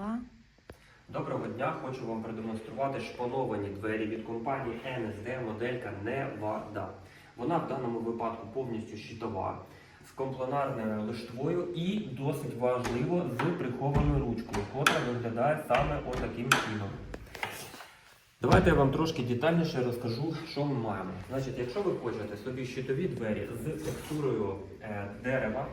два. Доброго дня! Хочу вам продемонструвати шпановані двері від компанії NSD моделька Невада. Вона в даному випадку повністю щитова, з компланарною лиштвою і досить важливо з прихованою ручкою, котра виглядає саме отаким чином. Давайте я вам трошки детальніше розкажу, що ми маємо. Значить, якщо ви хочете собі щитові двері з текстурою е, дерева,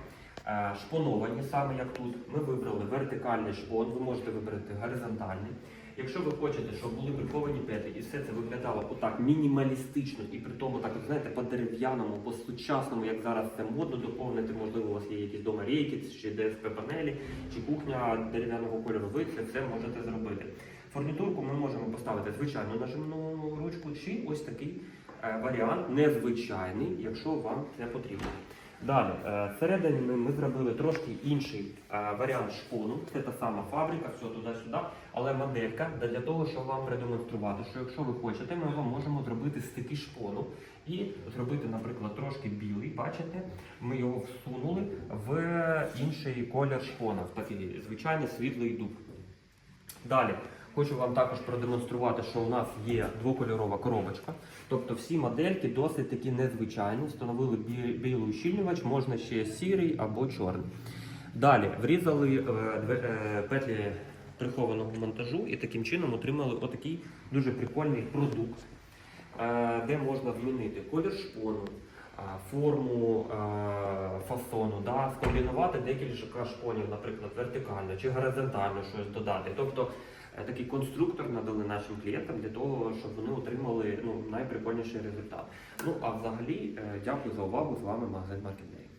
шпоновані, саме як тут, ми вибрали вертикальний шпон, ви можете вибрати горизонтальний. Якщо ви хочете, щоб були приховані петлі, і все це виглядало отак мінімалістично, і при тому так, знаєте, по-дерев'яному, по-сучасному, як зараз це модно доповнити, можливо, у вас є якісь дома рейки, чи ДСП панелі, чи кухня дерев'яного кольору, ви це все можете зробити. Фурнітурку ми можемо поставити звичайну нажимну ручку, чи ось такий е, варіант незвичайний, якщо вам це потрібно. Далі, е, всередині ми, зробили трошки інший е, варіант шпону. Це та сама фабрика, все туди-сюди, але моделька для того, щоб вам продемонструвати, що якщо ви хочете, ми вам можемо зробити стики шпону і зробити, наприклад, трошки білий. Бачите, ми його всунули в інший колір шпона, в такий звичайний світлий дуб. Далі. Хочу вам також продемонструвати, що у нас є двокольорова коробочка. Тобто всі модельки досить такі незвичайні. Встановили білий ущільнювач, можна ще сірий або чорний. Далі врізали е, е, петлі прихованого монтажу і таким чином отримали отакий дуже прикольний продукт, е, де можна змінити колір шпону, форму фасону, да, скомбінувати декілька шпонів, наприклад, вертикально чи горизонтально щось додати. Тобто такий конструктор надали нашим клієнтам для того, щоб вони отримали ну, найприкольніший результат. Ну а взагалі, е, дякую за увагу. З вами магазин Маркетплейс.